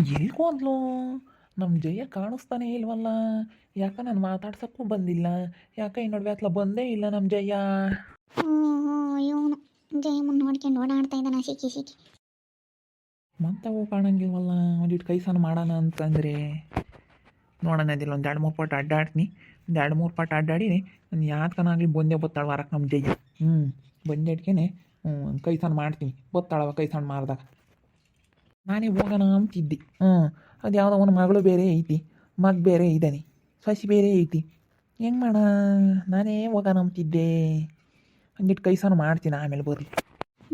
ಎಲ್ಲಿ ಹೋದ್ಲು ನಮ್ಮ ಜಯ ಕಾಣಿಸ್ತಾನೆ ಇಲ್ವಲ್ಲ? ಯಾಕ ನಾನು ಮಾತಾಡ್ಸೋಕ್ಕೂ ಬಂದಿಲ್ಲ? ಯಾಕ ಈ ನಡುವೆ ಅತ್ಲ ಬಂದೇ ಇಲ್ಲ ನಮ್ಮ ಜಯ ಇವನು ಜಯಮ್ಮನ್ ನೋಡ್ಕೊಂಡು ಓಡಾಡ್ತಾ ಇದ್ದಾನ ಸಿಕ್ಕಿ ಸಿಕ್ಕಿ ಮತ್ತೆ ಅವು ಕಾಣಂಗಿಲ್ವಲ್ಲ? ಒಂದಿಟ್ಟು ಕೈ ಸಣ್ಣ ಮಾಡೋಣ ಅಂತಂದ್ರೆ. ನೋಡೋಣ ಅದಿಲ್ಲ ಒಂದು ಎರಡು ಮೂರು ಪಾಟ್ ಅಡ್ಡಾಡ್ತೀನಿ. ಒಂದು ಎರಡು ಮೂರು ಪಾಟ್ ಅಡ್ಡಾಡಿನಿ. ನಾನು ಯಾತಕನಾಗಲಿ ಬಂದೇ ಬತ್ತಾಳ ವಾರಕ್ಕೆ ನಮ್ಮ ಜಯ ಹ್ಞೂ ಬಂದೆ ಇಟ್ಕೇನೆ ಹ್ಞೂ ಕೈ ಸಣ್ಣ ಮಾಡ್ತೀನಿ. ಬತ್ತಾಳವ ಕೈ ಸಣ್ಣ ಮಾಡಿದಾಗ. ನಾನೇ ಹೋಗೋಣ ಅಂತಿದ್ದೆ. ಹ್ಞೂ ಅದು ಯಾವುದೋ ಒಂದು ಮಗಳು ಬೇರೆ ಐತಿ. ಮಗ ಬೇರೆ ಇದ್ದಾನೆ ಸಸಿ ಬೇರೆ ಐತಿ. ಹೆಂಗೆ ಮಾಡ? ನಾನೇ ಹೋಗೋಣ ಅಂತಿದ್ದೆ. ಹಂಗಿಟ್ಟು ಕೈ ಸಾನು ಮಾಡ್ತೀನಿ ಆಮೇಲೆ ಬರಲಿ.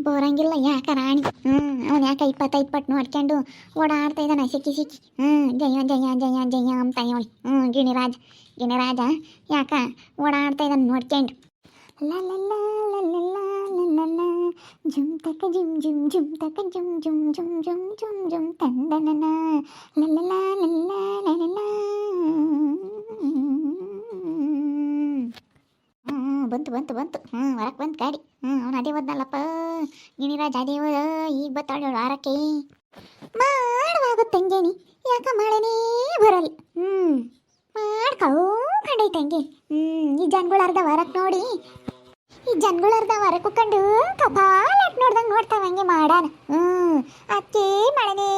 ಬೋರಂಗಿಲ್ಲ, ಯಾಕ ರಾಣಿ? ಹ್ಞೂ ಅವ್ನು ಯಾಕೆ ಇಪ್ಪತ್ತೈದು ಪಟ್ಟು ನೋಡ್ಕೊಂಡು ಓಡಾಡ್ತಾ ಇದ್ದಾನೆ ಸಿಕ್ಕಿ ಸಿಕ್ಕಿ. ಹ್ಞೂ ಜಯ ಜಯ ಜಯ ಜಯ ಅಂತ ಹೇಳಿ. ಹ್ಞೂ ಗಿಣಿರಾಜ ಗಿಣಿರಾಜ, ಯಾಕ ಓಡಾಡ್ತಾ ಇದ್ದಾನೆ ನೋಡ್ಕೊಂಡು ಜುಮ್ ತಕ ಜುಮ್ ಜುಮ್ ಜುಮ್ ತಕ ಜುಮ್ ಜುಮ್ ಜುಮ್ ಜುಮ್ ಜುಮ್ ಜುಮ್ ತಂದನನ ಲಲಲ ಲಲಲ ಲಲಲ ಬಂತು ಬಂತು ಬಂತು ಹ್ಞೂ ಹೊರಕ್ಕೆ ಬಂತು ಗಾಡಿ ಹ್ಞೂ ಅವನು ಅದೇ ಬಂದಲ್ಲಪ್ಪ ಗಿಣಿರಾಜ್ ಅದೇ ಈಗ ಬತ್ತಾಳು ವಾರಕ್ಕೆ ತಂಗೇನಿ ಯಾಕ ಮಾಡನೇ ಬರಲ್ಲ ಹ್ಞೂ ಮಾಡ್ಕೋ ಕಾಣೀ ತಂಗಿ ಹ್ಞೂ ಈ ಜನಗಳು ಅರ್ಧ ವಾರಕ್ಕೆ ನೋಡಿ ಈ ಜನಗಳು ಅರ್ಧ ಕುಕ್ಕಂಡು ಕಬಾಲ್ ಅಟ್ ನೋಡ್ದಂಗೆ ನೋಡ್ತಾವ ಹಂಗೆ ಮಾಡಾನ. ಹ್ಞೂ ಅಕ್ಕಿ ಮಳೆನೇ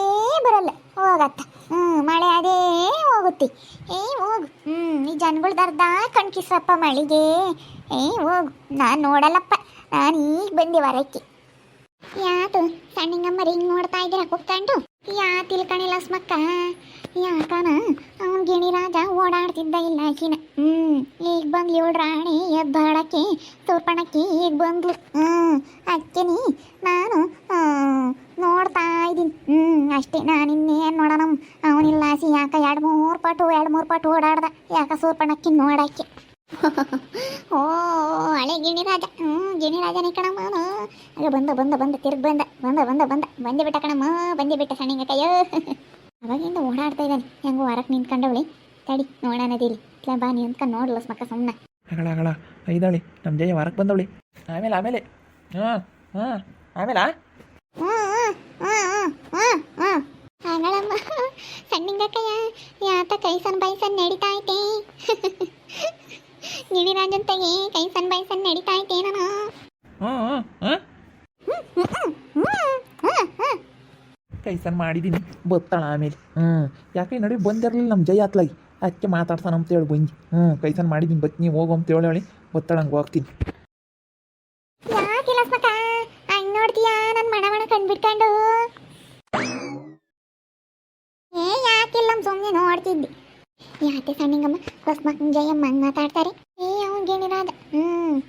ಬರಲ್ಲ, ಹೋಗತ್ತ. ಹ್ಞೂ ಮಳೆ ಅದೇ ಹೋಗುತ್ತೆ. ಏ, ಹೋಗು. ಹ್ಞೂ ಈ ಜನಗಳ್ದು ಅರ್ಧ ಕಣ್ಕಿಸ್ರಪ್ಪ ಮಳಿಗೆ. ಏ, ಹೋಗು. ನಾನು ನೋಡಲ್ಲಪ್ಪ. ನಾನು ಈಗ ಬಂದೆ ಹೊರಕ್ಕೆ. ಯಾತು? ಸಣ್ಣಿಂಗಮ್ಮ ಹಿಂಗೆ ನೋಡ್ತಾ ಇದ್ದೀರಾ ಕುತ್ಕೊಂಡು? ಯಾ ತಿಳ್ಕಣಿಲ್ಲ ಸ್ಮಕ್ಕ ಯಾಕನ? ಗಿಣಿ ರಾಜ ಓಡಾಡ್ತಿದ್ದ ಇಲ್ಲ ಆಕಿನ. ಹ್ಮ್, ಈಗ ಬಂದ್ಲು ಇವಳು ರಾಣಿ ಎದ್ದಾಡಕ್ಕೆ ತೋರ್ಪಣಕ್ಕೆ ಈಗ ಬಂದ್ಲು. ಹ್ಮ್ ಅಕ್ಕಿನಿ ನಾನು ನೋಡ್ತಾ ಇದ್ದೀನಿ. ಹ್ಮ್, ಅಷ್ಟೇ, ನಾನು ಇನ್ನೇನು ನೋಡೋಣ ಅವನಿಲ್ಲ ಸಿ ಯಾಕ ಎರಡು ಮೂರು ಪಟ್ಟು ಎರಡು ಮೂರು ಪಟ್ಟು ಓಡಾಡ್ದ. ಯಾಕ ಸೋರ್ಪಣಕ್ಕೆ ನೋಡಕ್ಕೆ? ಓ, ಹಳೆ ಗಿಣಿರಾಜ ಹ್ಞೂ ಗಿಣಿರಾಜನೇ ಕಣಮ್ಮ ಅವನು. ಬಂದ ಬಂದ ಬಂದ, ತಿರ್ಗಿ ಬಂದ. ಬಂದ ಬಂದ ಬಂದ. ಬಂದೇ ಬಿಟ್ಟ ಕಣಮ್ಮ ಬಂದೇ ಬಿಟ್ಟ ಸಣ್ಣಿಂಗ ಕೈಯೋ. ಅವಾಗಿಂದ ಓಡಾಡ್ತಾ ಇದ್ದಾನೆ. ಹೆಂಗೋ ಹೊರಕ್ಕೆ ನಿಂತ್ಕೊಂಡವಳಿ ತಡಿ ನೋಡೋಣದಿಲ್ಲ ಇಲ್ಲ ಬಾ ನೀ ಅಂದ್ಕೊಂಡು ನೋಡ್ಲ ಮಕ್ಕ ಸುಮ್ಮನೆ ಅಗಳ ಅಗಳ ಐದಾಳಿ ನಮ್ಮ ಜಯ ವಾರಕ್ಕೆ ಬಂದವಳಿ. ಆಮೇಲೆ ಆಮೇಲೆ. ಹಾಂ ಹಾಂ ಆಮೇಲೆ? ಆಗಳಮ್ಮ ಸಣ್ಣಿಂಗ ಕೈಯ ಯಾತ ಕೈಸನ್ ಬೈಸನ್ ನಡೀತಾ ಐತೆ. ಗಿಣಿರಾಜನ್ ತೆಗಿ ಕೈಸನ್ ಬೈಸನ್ ನಡೀತಾ ಐತೆ ನಾನು. ಹಾಂ ಹಾಂ. ಹಾಂ ಕೈ ಸಣ್ಣ ಮಾಡಿದ್ದೀನಿ ಬತ್ತಾಳ ಆಮೇಲೆ. ಹ್ಞೂ ಯಾಕೆ ನೋಡಿ ಬಂದಿರಲಿಲ್ಲ ನಮ್ಮ ಜಯ ಅತ್ಲಾಗಿ ಅದಕ್ಕೆ ಅಂತ ಅಂತೇಳಿ ಬಂದು. ಹ್ಞೂ ಕೈಸನ್ ಮಾಡಿದ್ದೀನಿ ಬತ್ನಿ ಹೋಗು ಅಂತ ಹೇಳಿ ಹೇಳಿ ಬತ್ತಾಳಂಗೆ ಹೋಗ್ತೀನಿ. ಯಾಕಿಲ್ಲ ಸುಮ್ಮನೆ ನೋಡ್ತಿದ್ದೆ. ಯಾಕೆ ಸಣ್ಣಿಂಗಮ್ಮ? ಹೊಸ್ಮಕ್ ಜಯಮ್ಮ ಮಾತಾಡ್ತಾರೆ?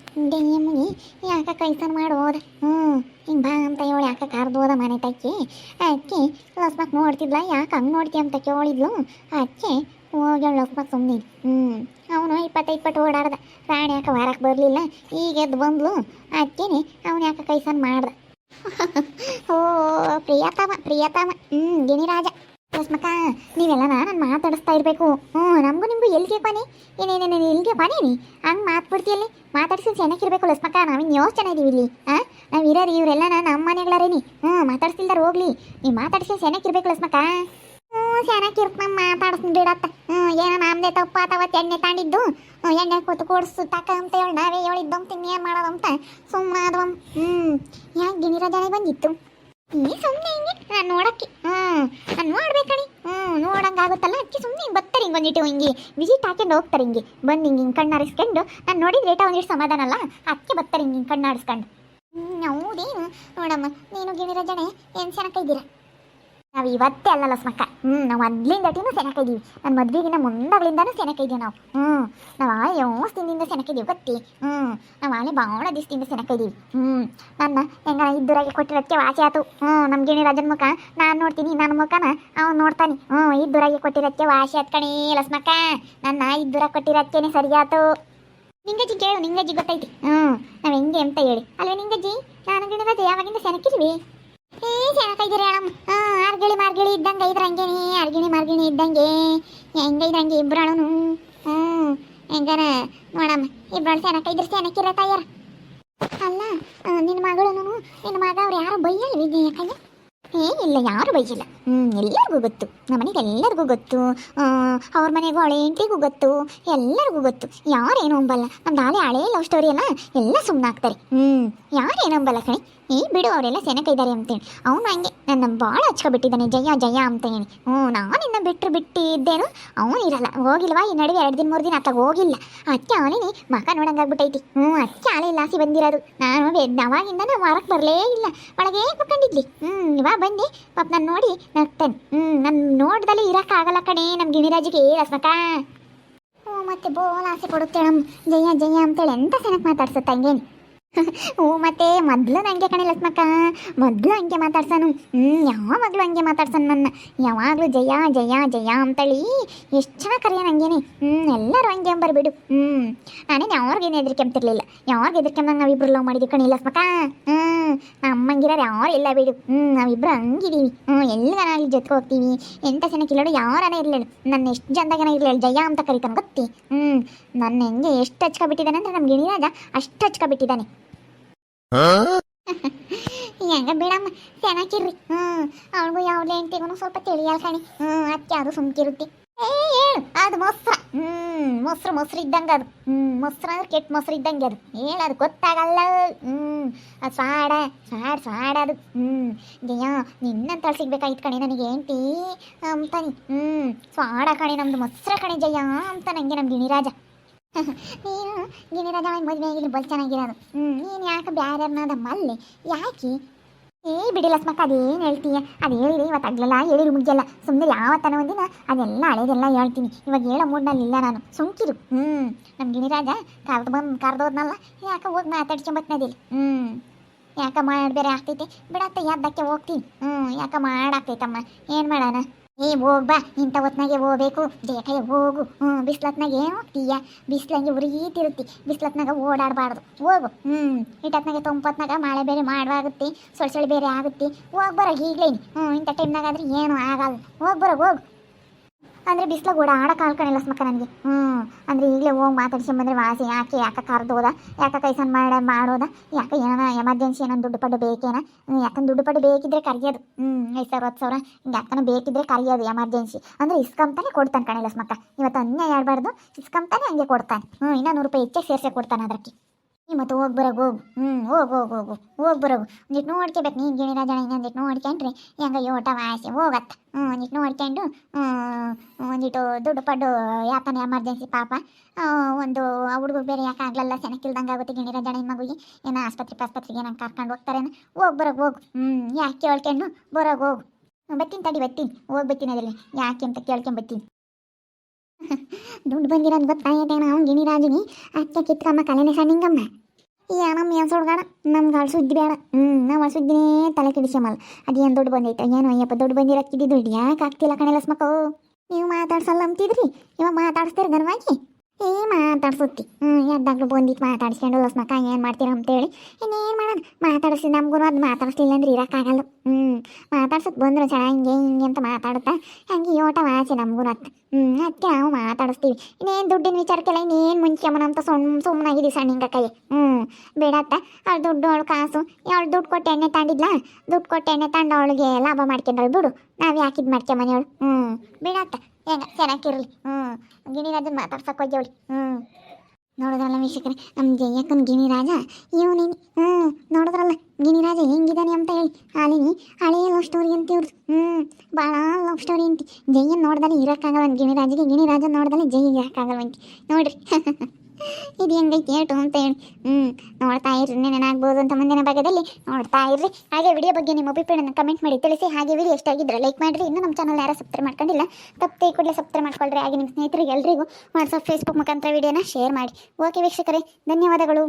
ಹ್ಮ್ ಜಯಮ್ಮಗೆ ಯಾಕ ಕೈಸನ್ ಮಾಡಿ ಹೋದ. ಹ್ಮ್, ಹಿಂಗ್ ಬಾ ಅಂತ ಹೇಳಿ ಯಾಕ ಕರ್ದು ಮನೆ ತಕ್ಕಿ. ಅದಕ್ಕೆ ಲಸ್ಮಕ್ ನೋಡ್ತಿದ್ಲ, ಯಾಕೆ ಹಂಗೆ ನೋಡ್ತೀಯ ಅಂತ ಕೇಳಿದ್ಲು. ಅದಕ್ಕೆ ಹೋಗಿ ಲಸ್ಮಕ್ ಸುಮ್ಮನೆ ಹ್ಮ್, ಅವನು ಇಪ್ಪತ್ತೈದು ಪಟ್ಟು ಓಡಾಡ್ದ. ರಾಣಿ ಯಾಕೆ ಹೊರಕ್ ಬರಲಿಲ್ಲ. ಈಗ ಎದ್ದು ಬಂದ್ಲು. ಅದಕ್ಕೇನೆ ಅವನು ಯಾಕೆ ಕೈಸನ್ ಮಾಡ್ದ. ಓ, ಪ್ರಿಯತಮ ಪ್ರಿಯತಮ. ಹ್ಞೂ ಗಿಣಿರಾಜ ರಸ್ಮಕ್ಕ ನೀವೆಲ್ಲ ನಾನು ಮಾತಾಡಿಸ್ತಾ ಇರಬೇಕು. ಹ್ಞೂ, ನಮಗೂ ನಿಮಗೂ ಎಲ್ಲಿಗೆ ಪಾನಿ? ಏನೇನೇನೇನು ಎಲ್ಲಿಗೆ ಪಾನಿ ನೀ? ಹಂಗೆ ಮಾತ್ಬಿಡ್ತೀಯಲ್ಲಿ ಮಾತಾಡಿಸಿ ಚೆನ್ನಾಗಿರ್ಬೇಕು ಲಸ್ಮಕ್ಕ ನಾವಿನ್ನು ಯೋಚನೆ ಜನ ಇದೀವಿ ಇಲ್ಲಿ ಹಾಂ ನಾವು ಇರೋರು ಇವರೆಲ್ಲ ನಮ್ಮ ಮನೆಗಳರೇನಿ ಹ್ಞೂ, ಮಾತಾಡ್ಸಿಲ್ದಾರ ಹೋಗ್ಲಿ. ನೀವು ಮಾತಾಡ್ಸಿದ್ ಚೆನ್ನಾಗಿರ್ಬೇಕು ಲಸ್ಮಕ್ಕ ಹ್ಞೂ ಚೆನ್ನಾಗಿರ್ತ ನಮ್ಮ ಮಾತಾಡಿಸ್ತೀನಿ ಬಿಡತ್ತ. ಹ್ಞೂ, ಏನೋ ನಮ್ಮದೇ ತಪ್ಪು ಅಥವಾ ಎಣ್ಣೆ ತಾಂಡಿದ್ದು. ಎಣ್ಣೆ ಕೂತು ಕೂಡಿಸು ತಕ ಅಂತ ಹೇಳಿ ನಾವೇ ಹೇಳಿದ್ದು ಅಂತ ಇನ್ನೇನು ಮಾಡೋದು ಅಂತ ಸುಮ್ಮನೆ ಆದವ ಹ್ಞೂ, ಯಾಕೆ ಗಿಣಿರಾಜನೇ ಬಂದಿತ್ತು? ನೀ ಸುಮ್ಮನೆ ಹಿಂಗೆ, ನಾನು ನೋಡಕ್ಕೆ. ಹ್ಞೂ ನಾನು ನೋಡ್ಬೇಕಣಿ ಹ್ಞೂ ನೋಡಂಗಾಗುತ್ತಲ್ಲ ಅದಕ್ಕೆ ಸುಮ್ಮನೆ ಹಿಂಗೆ ಬರ್ತಾರೆ ಹಿಂಗೆ ಒಂದಿಟ್ಟು ಹಿಂಗೆ. ವಿಸಿಟ್ ಹಾಕೊಂಡು ಹೋಗ್ತಾರೆ ಹಿಂಗೆ. ಬಂದು ಹಿಂಗೆ ಹಿಂಗೆ ಕಣ್ಣಾರಿಸ್ಕೊಂಡು, ನಾನು ನೋಡಿದ್ರೆ ರೇಟ ಒಂದಿಷ್ಟು ಸಮಾಧಾನ ಅಲ್ಲ ಅದಕ್ಕೆ ಬರ್ತಾರೆ ಹಿಂಗೆ ಹಿಂಗೆ ಕಣ್ಣಾಡಿಸ್ಕೊಂಡು ಹ್ಞೂ ಹೌದೇನು? ನೋಡಮ್ಮ, ನೀನು ಗಿಣಿರಾಜನೇ ಏನು ಚೆನ್ನಾಗಿದ್ದೀರಾ ನಾವು ಇವತ್ತೇ ಅಲ್ಲ ಲಸ್ಮಕ್ಕ ಹ್ಞೂ ನಾವು ಮೊದ್ಲಿಂದಟಿನೂ ಸೆನಕಿದ್ದೀವಿ ನನ್ನ ಮದುವೆಗಿನ ಮುಂದಾಗ್ಲಿಂದನೂ ಸೆನಕಿದ್ದೀವಿ ನಾವು. ಹ್ಞೂ ನಾವು ಆಳೆ ಯೋಸ್ತಿನಿಂದ ಸೆನಕಿದ್ದೀವಿ ಗೊತ್ತಿ? ಹ್ಞೂ ನಾವು ಆಳೆ ಭಾಳ ದಿವಸದಿಂದ ಸೆನಕಿದ್ದೀವಿ ಹ್ಞೂ ನನ್ನ ಹೆಂಗ ಇದ್ದೂರಾಗೆ ಕೊಟ್ಟಿರೋಕ್ಕೆ ವಾಸಿ ಆತು. ಹ್ಞೂ ನಮ್ಮ ಗಿಣಿ ರಾಜನ ಮುಖ, ನಾನು ನೋಡ್ತೀನಿ ನನ್ನ ಮುಖನ ಅವ್ನು ನೋಡ್ತಾನೆ. ಹ್ಞೂ ಇದ್ದೂರಾಗೆ ಕೊಟ್ಟಿರೋಕ್ಕೆ ವಾಸಿ ಆತ್ ಕಣಿ ಲಸ್ಮಕ್ಕ ನನ್ನ ಇದ್ದೂರಾಗ ಕೊಟ್ಟಿರೋಕ್ಕೇನೆ ಸರಿಯಾತು. ನಿಂಗಜ್ಜಿ ಕೇಳು, ನಿಂಗಜ್ಜಿ ಗೊತ್ತೈತಿ. ಹ್ಞೂ ನಾವು ಹೆಂಗೆ ಅಂತ ಹೇಳಿ. ಅಲ್ವೇ ನಿಂಗಜ್ಜಿ? ನಾನು ಗಿಣಿ ರಾಜ ಯಾವಾಗಿಂದ ಸೆನಕಿದ್ವಿ ಏ ಚೆನ್ನಾಗಿದ್ದೀರಿ ಅಣ್ಣ ಇದ್ರ ಹಂಗೇನಿ ಅರ್ಗಿಣಿ ಮರ್ಗಿಣಿ ಇದ್ದಂಗೆ, ಹೆಂಗ ಇದ್ರಂಗೆ ಇಬ್ಬರಳು ಹ್ಞೂ, ಹೆಂಗಾರ? ನೋಡಮ್ಮ ಇಬ್ಬರು ಚೆನ್ನಾಗಿದ್ರೆ ಚೆನ್ನಾಗಿರ ತಯ್ಯಾರ ಅಲ್ಲ ನಿನ್ನ ಮಗಳು ನಿನ್ನ ಮಗ ಅವ್ರು ಯಾರು ಬೈಯಲ್ಲ ವಿದ್ಯೆ ಯಾಕಂದ್ರೆ? ಏ, ಇಲ್ಲ, ಯಾರು ಬೈಯಿಲ್ಲ. ಎಲ್ಲರಿಗೂ ಗೊತ್ತು. ನಮ್ಮ ಮನೆಗೆ ಗೊತ್ತು. ಅವ್ರ ಮನೆಗೂ ಹಳೆ ಹೆಂಡತಿಗೂ ಗೊತ್ತು. ಎಲ್ಲರಿಗೂ ಗೊತ್ತು. ಯಾರೇನು ಅಂಬಲ್ಲ ನಮ್ಮ ಹಳೆ ಹಳೆ ಲವ್ ಸ್ಟೋರಿ ಅಲ್ಲ? ಎಲ್ಲ ಸುಮ್ಮನಾಗ್ತಾರೆ ಹ್ಞೂ ಯಾರೇನು ಅಂಬಲ್ಲ ಕಣೆ. ಈ ಬಿಡು, ಅವರೆಲ್ಲ ಸೆನಕ ಇದ್ದಾರೆ ಅಂತೇಳಿ ಅವನು ಹಂಗೆ, ನನ್ನ ಭಾಳ ಹಚ್ಕೊಬಿಟ್ಟಿದ್ದಾನೆ. ಜಯ ಜಯ ಅಂತ ಹೇಳಿ. ಹ್ಞೂ, ನಾನು ಇನ್ನು ಬಿಟ್ಟರು ಬಿಟ್ಟಿದ್ದೇನು? ಅವನು ಇರಲ್ಲ. ಹೋಗಿಲ್ವಾ? ಈ ನಡುವೆ ಎರಡು ದಿನ, ಮೂರು ದಿನ ಅತ್ತಾಗ ಹೋಗಿಲ್ಲ. ಅದಕ್ಕೆ ಅವನೇ ಮಕ ನೋಡಂಗಾಗ್ಬಿಟ್ಟೈತಿ. ಹ್ಞೂ ಅದಕ್ಕೆ ಹಳೆ ಲಾಸಿ ಬಂದಿರೋದು. ನಾನು ಅವಾಗಿಂದ ವಾರಕ್ಕೆ ಬರಲೇ ಇಲ್ಲ. ಒಳಗೆ ಕುತ್ಕೊಂಡಿದ್ಲಿ. ಹ್ಞೂ ಇವಾಗ ಬಂದು. ಪಾಪ ನಾನು ನೋಡಿ ನಗ್ತಾನೆ. ಹ್ಞೂ ನಾನು ನೋಡ್ದಲ್ಲಿ ಇರೋಕ್ಕಾಗಲ್ಲ ಕಣೆ ನಮ್ಮ ಗಿಣಿರಾಜಿಗೆ ರಸ್ಮಕ ಹ್ಞೂ ಮತ್ತೆ ಬೋಲ್ ಆಸೆ ಕೊಡುತ್ತೆ ನಮ್ಮ ಜಯ ಜಯ ಅಂತೇಳಿ ಎಂತ ಚೆನ್ನಾಗಿ ಮಾತಾಡ್ಸುತ್ತೆ ಹಂಗೇನು? ಹ್ಞೂ ಮತ್ತೆ ಮೊದಲು ನನಗೆ ಕಣೆ ಲಕ್ಷ್ಮಕ್ಕ. ಮೊದಲು ಹಂಗೆ ಮಾತಾಡ್ಸನು. ಹ್ಞೂ ಯಾವಾಗಲೂ ಹಂಗೆ ಮಾತಾಡ್ಸನು ನನ್ನ. ಯಾವಾಗಲೂ ಜಯ ಜಯ ಜಯ ಅಂತೇಳಿ ಎಷ್ಟು ಚೆನ್ನಾಗಿ ಕರೆಯ ಹಂಗೇನೆ ಹ್ಞೂ ಎಲ್ಲರೂ ಹಂಗೆ ಅಂಬರ್ಬಿಡು ಹ್ಞೂ ನಾನೇನು ಯಾರಿಗೇನು ಹೆದರ್ಕೆಂತಿರ್ಲಿಲ್ಲ ಯಾವಾಗ ಹೆದರ್ಕೆಂಬಂಗೆ ನಾವಿಬ್ರು ಲವ್ ಮಾಡಿದ್ವಿ ಕಣಿ ಲಕ್ಷ್ಮಕ್ಕ. ಹ್ಞೂ ಅಮ್ಮಂಗಿರೋರು ಯಾರು ಇಲ್ಲ ಬಿಡು. ಹ್ಞೂ ನಾವಿಬ್ರು ಹಂಗಿದೀವಿ. ಹ್ಞೂ ಎಲ್ಲಿಗಾನಾಗಲಿ ಜೊತೆಗೆ ಹೋಗ್ತೀವಿ. ಎಂಥ ಕಿಲೋಡು ಯಾರನೇ ಇರಲಿಲ್ಲ ನನ್ನ ಎಷ್ಟು ಜನದಾಗನ ಇರಲಿಲ್ಲ ಜಯ ಅಂತ ಕರಿತಾನೆ ಗೊತ್ತಿ. ಹ್ಞೂ ನನ್ನ ಹೆಂಗೆ ಎಷ್ಟು ಹಚ್ಕೊಬಿಟ್ಟಿದ್ದಾನೆ ಅಂದರೆ ನಮ್ಮ ಗಿಣಿರಾಜ ಅಷ್ಟು ಹಚ್ಕೊಬಿಟ್ಟಿದ್ದಾನೆ ಹೆಂಗ ಬಿಡಮ್ಮ? ಚೆನ್ನಾಗಿರ್ರಿ ಹ್ಮ್. ಅವಳಿಗೂ ಯಾವ್ದು ಹೆಂಡ್ತಿಗೂ ಸ್ವಲ್ಪ ತಿಳಿಯಲ್ಲ ಕಣಿ. ಹ್ಮ್. ಅಕ್ಕಿ ಅದು ಸುಮ್ಕಿರುತ್ತೆ ಏ, ಹೇಳು. ಅದು ಮೊಸ್ರ. ಹ್ಮ್. ಮೊಸ್ರು ಮೊಸ್ರು ಇದ್ದಂಗ ಅದು. ಹ್ಮ್. ಮೊಸ್ರು ಅಂದ್ರೆ ಕೆಟ್ಟ ಮೊಸ್ರು ಇದ್ದಂಗೆ ಅದು. ಹೇಳು, ಅದು ಗೊತ್ತಾಗಲ್ಲ. ಹ್ಮ್. ಅದು ಸ್ವಾಡ. ಸ್ವಾಡ ಅದು. ಹ್ಮ್. ಜಯ ನಿನ್ನಂತ ಸಿಗ್ಬೇಕಾಯ್ತು ಕಣೆ ನನಗೆ ಏಂಟಿ ಅಂತಾನೆ. ಹ್ಮ್. ಸ್ವಾಡ ಕಣೆ ನಮ್ದು ಮೊಸ್ರ ಕಣೆ ಜಯ ಅಂತ ನನಗೆ ನಮ್ಮ ಗಿಣಿರಾಜ ನೀನು ಗಿಣಿರಾಜ ಮದುವೆ ಆಗಿದ್ರೆ ಬಲ್ ಚೆನ್ನಾಗಿರೋದು. ಹ್ಞೂ ನೀನು ಯಾಕೆ ಬ್ಯಾರನ್ನೋದ ಮಲ್ಲೆ? ಯಾಕೆ? ಏ ಬಿಡಿಲ್ಲ ಸ್ಮಕ್ಕ ಅದೇನು ಹೇಳ್ತೀಯ? ಅದು ಹೇಳಿರಿ ಇವತ್ತು ಆಗ್ಲಲ್ಲ ಹೇಳಿರು ಮುಗಿಯಲ್ಲ ಸುಮ್ಮನೆ ಯಾವತ್ತನ ಒಂದಿನ ಅದೆಲ್ಲ ಹಳೇದೆಲ್ಲ ಹೇಳ್ತೀನಿ. ಇವಾಗ ಹೇಳೋ ಮೂಡ್ನಲ್ಲಿ ಇಲ್ಲ ನಾನು. ಸುಮ್ಕಿರು. ಹ್ಞೂ ನಮ್ಮ ಗಿಣಿರಾಜ ಕರ್ದು ಬಂದು ಕರ್ದೋದ್ನಲ್ಲ ಯಾಕೆ ಹೋಗಿ ಮಾತಾಡ್ಕೊಂಬತ್ನದಿಲ್ಲ ಹ್ಞೂ ಯಾಕೆ ಮಾಡಿ ಬೇರೆ ಆಗ್ತೈತೆ? ಬಿಡತ್ತೆ ಯಾವ್ದಕ್ಕೆ ಹೋಗ್ತೀನಿ? ಹ್ಞೂ ಯಾಕೆ ಮಾಡಾಕ್ತೈತಮ್ಮ ಏನು ಮಾಡೋಣ? ಏ ಹೋಗ್ ಬಾ ಇಂಥ ಹೊತ್ನಾಗೆ ಹೋಗ್ಬೇಕು. ಜಯಕಯ್ಯ ಹೋಗು. ಹ್ಞೂ ಬಿಸ್ಲತ್ನಾಗ ಏನು ಹೋಗ್ತೀಯ? ಬಿಸ್ಲಂಗೆ ಉರಿತೀರುತ್ತಿ. ಬಿಸ್ಲತ್ನಾಗ ಓಡಾಡಬಾರ್ದು. ಹೋಗು. ಹ್ಞೂ ಇಟ್ಟತ್ನಾಗೆ ತೊಂಬತ್ನಾಗ ಮಳೆ ಬೇರೆ ಮಾಡುವಾಗುತ್ತೆ. ಸೊಳ್ ಸೊಳ್ಳೆ ಬೇರೆ ಆಗುತ್ತೆ. ಹೋಗಿ ಬರೋ ಈಗಲೇನು. ಹ್ಞೂ ಇಂಥ ಟೈಮ್ನಾಗ ಆದ್ರೆ ಏನು ಆಗಲ್ಲ. ಹೋಗಿ ಹೋಗು. ಅಂದರೆ ಬಿಸ್ಲಾಗ ಓಡಾಡಕ್ಕೆ ಆಳ್ಕಣಿಲ್ಲ ಸ್ಮಕ್ಕ ನನಗೆ. ಹ್ಞೂ ಅಂದರೆ ಈಗಲೇ ಹೋಗಿ ಮಾತಾಡ್ಸ್ಕೊಂಬಂದ್ರೆ ವಾಸಿ, ಯಾಕೆ ಯಾಕೆ ಕರ್ದೋದ ಯಾಕೆ ಕೈಸನ್ ಮಾಡ ಮಾಡೋದ ಯಾಕೆ ಏನೋ ಎಮರ್ಜೆನ್ಸಿ ಏನೋ ದುಡ್ಡು ಪಡ್ಡು ಬೇಕೇನ? ಯಾಕಂದ್ರೆ ದುಡ್ಡು ಪಡ್ಡು ಬೇಕಿದ್ರೆ ಕರೆಯೋದು. ಹ್ಞೂ ಐದು ಸಾವಿರ, ಹತ್ತು ಸಾವಿರ. ಹಿಂಗೆ ಯಾಕನ ಬೇಕಿದ್ರೆ ಕರೆಯೋದು ಎಮರ್ಜೆನ್ಸಿ. ಅಂದರೆ ಇಸ್ಕೊಂತಾನೆ ಕೊಡ್ತಾನೆ ಕಣಿಲ್ಲ ಸ್ಮಕ್ಕ ಇವತ್ತು ಅನ್ಯಾಯ ಆಡಬಾರ್ದು ಇಸ್ಕೊಂತಾನೆ ಹಂಗೆ ಕೊಡ್ತಾನೆ. ಹ್ಞೂ ಇನ್ನೂ ನೂರು ರೂಪಾಯಿ ಹೆಚ್ಚೆ ಸೇರ್ಸೆ ಕೊಡ್ತಾನೆ ಅದಕ್ಕೆ ಮತ್ತೆ ಹೋಗಿ ಬರೋಗ ಹೋಗು. ಹ್ಞೂ ಹೋಗು ಹೋಗು ಹೋಗು, ಹೋಗಿ ಬರೋಗು ಒಂದಿಟ್ಟು ನೋಡ್ಕೋಬೇಕು. ನೀನು ಗಿಣಿರಾಜನ ಇನ್ನೊಂದಿಟ್ಟು ನೋಡ್ಕೊಂಡ್ರಿ ಹೆಂಗ ಯೋಟ ವಾಸಿ ಹೋಗತ್ತ. ಹ್ಞೂ ಒಂದಿಟ್ಟು ನೋಡ್ಕೊಂಡು ಒಂದಿಟ್ಟು ದುಡ್ಡು ಪಡ್ಡು ಯಾಕಂದ್ರೆ ಎಮರ್ಜೆನ್ಸಿ ಪಾಪ. ಒಂದು, ಆ ಹುಡುಗರು ಬೇರೆ ಯಾಕೆ ಆಗ್ಲಲ್ಲ? ಸೆನಕ್ಕಿಲ್ದಂಗೆ ಆಗುತ್ತೆ ಗಿಣಿರಾಜನ ಮಗುಗೆ ಏನೋ ಆಸ್ಪತ್ರೆ ಪಾಸ್ಪತ್ರೆಗೆ ಏನಂಗೆ ಕರ್ಕೊಂಡು ಹೋಗ್ತಾರೇನ? ಹೋಗಿ ಬರೋಗ ಹೋಗು. ಹ್ಞೂ ಯಾಕೆ ಕೇಳ್ಕೊಂಡು? ಬರೋಗ ಹೋಗು. ಬತ್ತೀನಿ ತಡಿ, ಬತ್ತೀನಿ. ಹೋಗಿ ಬತ್ತೀನಿ ಅದ್ರಲ್ಲಿ. ಯಾಕೆ ಅಂತ ಕೇಳ್ಕೊಂಬತ್ತೀನಿ ದುಡ್ಡು ಬಂದಿರೋದು ಗೊತ್ತಾಯ್ತೇನ, ಅವ್ನು ಗಿಣಿರಾಜಿನಿ ಅತ್ತೆ ಕಿತ್ಕಮ್ಮ, ಕಲೆನೇ ಸಣ್ಣಿಂಗಮ್ಮ ಏನಮ್ಮ ಏನು ಸುಡ್ಗಾಡ ನಮ್ಗೆ ಅಳು ಸುದ್ದಿ ಬೇಡ ಹ್ಞೂ ನಾವು ಸುದ್ದಿನೇ ತಲೆ ಕೆಡಿಸ್ಯಮಲ್ಲ ಏನು ದುಡ್ಡು ಬಂದೈತೆ? ಏನು ಅಯ್ಯಪ್ಪ, ದುಡ್ಡು ಬಂದಿರಕ್ಕಿದ್ದು ದುಡ್ಡು ಯಾಕೆ ಆಗ್ತಿಲ್ಲ ಕಣೆ ಲಸ್ಮಕ್ಕೋ ನೀವು ಮಾತಾಡ್ಸಲ್ಲ ಅಂತಿದ್ರಿ ಇವಾಗ ಮಾತಾಡಿಸ್ತೀರಿ ಗರ್ವಾಗಿ ಏ ಮಾತಾಡ್ಸುತ್ತಿ ಹ್ಞೂ ಎದ್ದಾಗ್ಲೂ ಬಂದಿತ್ತು ಮಾತಾಡ್ಸ್ಕೊಂಡು ಲಸ್ಮಕ್ಕ ಏನು ಮಾಡ್ತೀರ ಅಂತೇಳಿ. ಇನ್ನೇನು ಮಾಡೋದು? ಮಾತಾಡಿಸಿ ನಮಗೂ ಅದು ಮಾತಾಡಿಸ್ಲಿಲ್ಲ ಅಂದ್ರೆ ಇರೋಕ್ಕಾಗಲ್ಲ ಹ್ಞೂ ಮಾತಾಡ್ಸೋದು ಬಂದ್ರು ಚೆನ್ನಾಗಿ ಹಿಂಗೆ ಹಿಂಗೆ ಅಂತ ಮಾತಾಡುತ್ತಾ. ಹಂಗೆ ಯೋಟ ವಾಸಿ ನಮಗೂ ಅತ್ತ ಹ್ಞೂ ಅದಕ್ಕೆ ನಾವು ಮಾತಾಡಿಸ್ತೀವಿ. ಇನ್ನೇನು ದುಡ್ಡಿನ ವಿಚಾರಕ್ಕೆಲ್ಲ ಇನ್ನೇನು ಮುಂಚೆಮನ ಅಂತ ಸುಮ್ಮನೆ ಸುಮ್ಮನಾಗಿದ್ದೀವಿ ಸಣ್ಣ ಕೈ ಹ್ಞೂ ಬೇಡತ್ತ? ಅವಳು ದುಡ್ಡು, ಅವಳು ಕಾಸು. ಅವಳು ದುಡ್ಡು ಕೊಟ್ಟು ಎಣ್ಣೆ ತಾಂಡಿದ್ಲ ದುಡ್ಡು ಕೊಟ್ಟು ಎಣ್ಣೆ ತಾಂಡು ಅವಳಿಗೆ ಲಾಭ ಮಾಡ್ಕೊಂಡವಳು ಬಿಡು. ನಾವು ಯಾಕಿದ್ ಮಾಡ್ಕೊಂಬನೆಯವಳು ಹ್ಞೂ ಬಿಡತ್ತ? ಹೆಂಗ ಚೆನ್ನಾಗಿರ್ಲಿ ಹ್ಞೂ ಗಿಣಿರಾಜನ್ ಮಾತಾಡ್ಸಕ್ಕೆ ಹೋಗ್ಯವಳಿ ಹ್ಞೂ ನೋಡಿದ್ರಲ್ಲ ವೀಕ್ಷಕರೇ ನಮ್ಮ ಜಯಕ್ಕನ ಗಿಣಿರಾಜ? ಇವನೇನು ಹ್ಞೂ ನೋಡಿದ್ರಲ್ಲ, ಗಿಣಿರಾಜ ಹೆಂಗಿದ್ದಾನೆ ಅಂತ ಹೇಳಿ. ಹಾಲಿನಿ ಹಳೆಯ ಲವ್ ಸ್ಟೋರಿ ಅಂತ ಇವ್ರದ್ದು ಹ್ಞೂ ಭಾಳ ಲವ್ ಸ್ಟೋರಿ ಅಂತ. ಜಯನ್ ನೋಡ್ದಲ್ಲಿ ಇರೋಕ್ಕಾಗಲ್ಲ ಗಿಣಿರಾಜಿಗೆ ಗಿಣಿರಾಜ ನೋಡ್ದಲ್ಲಿ ಜೈ ಇರೋಕ್ಕಾಗಲ್ವಂತಿ ನೋಡ್ರಿ. ಇದು ಹೆಂಗೈತಿ ಏಟು ಅಂತ ಹೇಳಿ. ಹ್ಞೂ ನೋಡ್ತಾ ಇರ್ರಿ ನೆನಾಗ್ಬೋದು ಅಂತ ಮುಂದಿನ ಭಾಗದಲ್ಲಿ ನೋಡ್ತಾ ಇರ್ರಿ. ಹಾಗೆ ವಿಡಿಯೋ ಬಗ್ಗೆ ನಿಮ್ಮ ಅಭಿಪ್ರಾಯನ ಕಮೆಂಟ್ ಮಾಡಿ ತಿಳಿಸಿ, ಹಾಗೆ ವಿಡಿಯೋ ಎಷ್ಟಾಗಿದ್ರೆ ಲೈಕ್ ಮಾಡಿರಿ. ಇನ್ನೂ ನಮ್ಮ ಚಾನಲ್ ಯಾರು ಸಬ್ಸ್ಕ್ರೈಬ್ ಮಾಡ್ಕೊಂಡಿಲ್ಲ, ತಪ್ಪದೆ ಕೂಡಲೇ ಸಬ್ಸ್ಕ್ರೈಬ್ ಮಾಡ್ಕೊಳ್ರಿ. ಹಾಗೆ ನಿಮ್ಮ ಸ್ನೇಹಿತರಿಗೆ ಎಲ್ರಿಗೂ ವಾಟ್ಸಪ್ ಫೇಸ್ಬುಕ್ ಮುಖಾಂತರ ವಿಡಿಯೋನ ಶೇರ್ ಮಾಡಿ. ಓಕೆ ವೀಕ್ಷಕರೇ, ಧನ್ಯವಾದಗಳು.